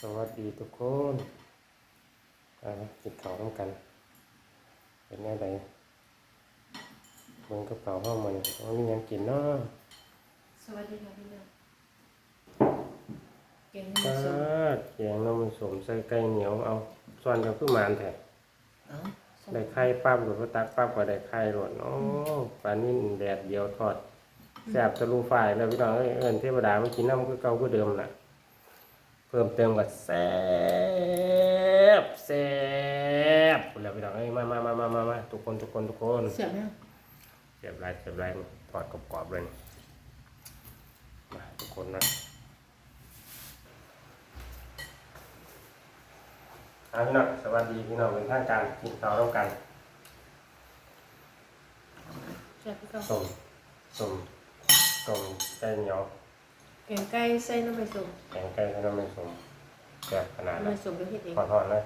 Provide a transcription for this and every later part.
สวัสดีทุกคนอ่ากินข้าวร่วมกัน เป็นแน่ใดเบิ่งกระเป๋าห้องมันว่ามีหยังกินเนาะสวัสดีค่ะพี่น้องเก่งปที่ลาสุดแกงน้ำมันสมใส่ไก่เหนียวเอาส่วนกันคือหมานแท้เอ้าได้ไข่ปั๊บหรือว่าตักปั๊บก็ได้ไข่หลดโอ้ปลานิ่นแดดเดียวทอดแซ่บทะลุฝ่ายแล้วพี่น้องเอ้ยเอิ้นเทวดามากินน้ำคือเก่าคือเดิมน่ะเพิ่มเติมกับแซ่บแซ่บพูดแล้วพี่น้องเอ้ยมามามามามามาทุกคนทุกคนทุกคนเสียบไหมเสียบลายเสียบลายทอดกรอบๆเลยมาทุกคนนะอะพี่น้องสวัสดีพี่น้องเป็นทางการกินข้าวร่วมกันเสียบพี่ก้าส้มส้มส้มไก่เหนียว แกงไก่ใส่น้ำมันส้มแกงไก่ให้น้ำมันส้มแซ่บขนาดน้ำนั้มันนส้มเราเฮ็ดเองทอดๆเลย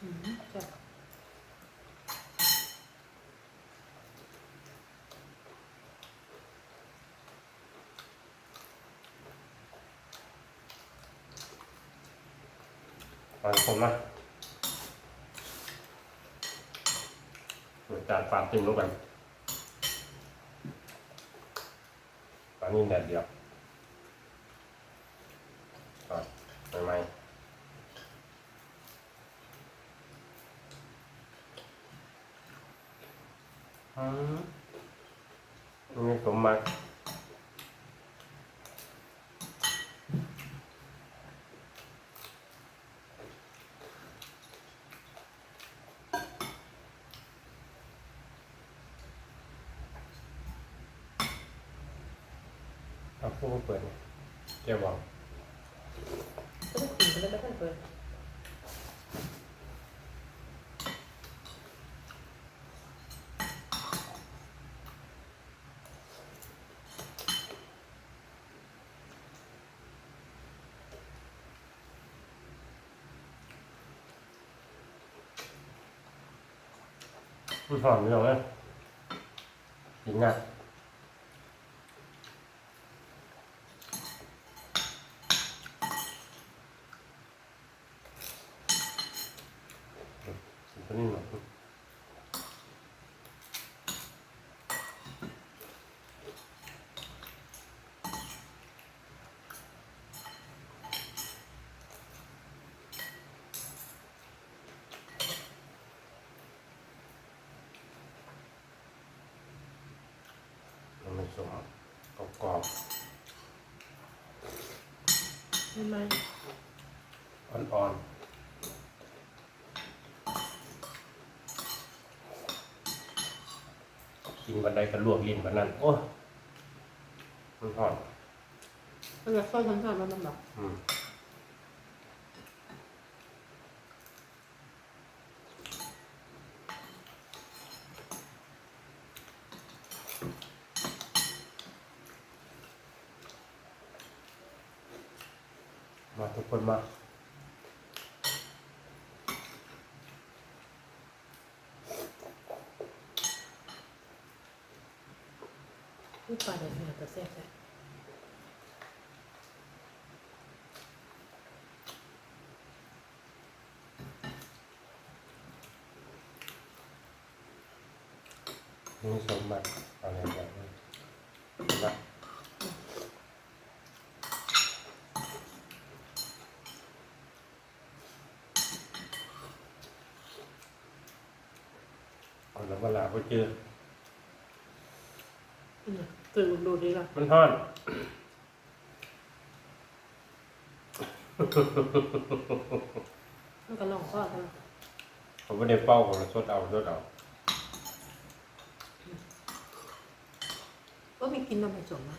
อืมเสียบตอนผมนะเปิดจานฟาร์มติ้มลงไปตอ นี้แดดเดียวทอดใหม่อืมนี่สมมา เอาพูดเปิดเนี่ยแกบอกต้องขุ่นไปเลยไม่ต้องเปิดมันหอมไม่หรอกนะกินง่าย ตัวนี้หน่อยมันไม่สมกรอบใช่ไหมๆอ่อนๆ กินวันใดก็ลวกลิ้นวันนั้น โอ้ยมันหอมมันจะซอยทั้งทางมันมันแบบอืมมาทุกคนมา นี่ปลาเดือดเนี่ยตัวแซ่บแซ่บนี่สมบัติอะไรแบบนี้นะเอาแล้วเวลาไปเจออืม ตื่นดูดีละมันห้อนมันก็ลองข้อกันผมไม่ได้เป้าผมเลยสดเอาสดเอาก็มีกินน้ำมันส้มนะ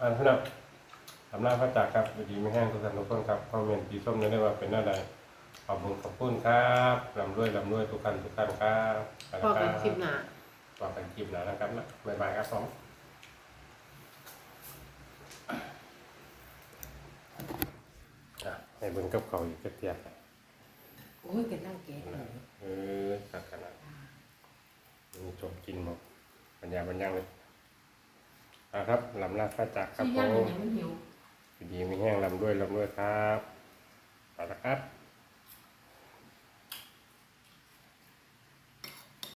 อ่านเท่านั้นทำหน้าพระจักรครับดีไม่แห้งทุกท่านทุกคนครับคอมเมนต์สีส้มนี้ได้ว่าเป็นอะไรข อบคุณขอบคุณครับลำด้วยลำด้วยทุกท่านทุกท่านครับไปพอแล้วกันคลิปหน้าต่อกันคลิปหนานะครับนะบ๊ายบายครับผมอะให้เบิ่งกับเขาวอีกจะเทียบโอ้ยแกนั่งแกะเลยเออสักขนาดมีจบกินหมดปัญญาปัญญังเลยอะครับลำลาฟ้าจากครับที่ผย่างมอย่างมันหิวดีมีแห้งลำด้วยลำด้วยครับไปละครับ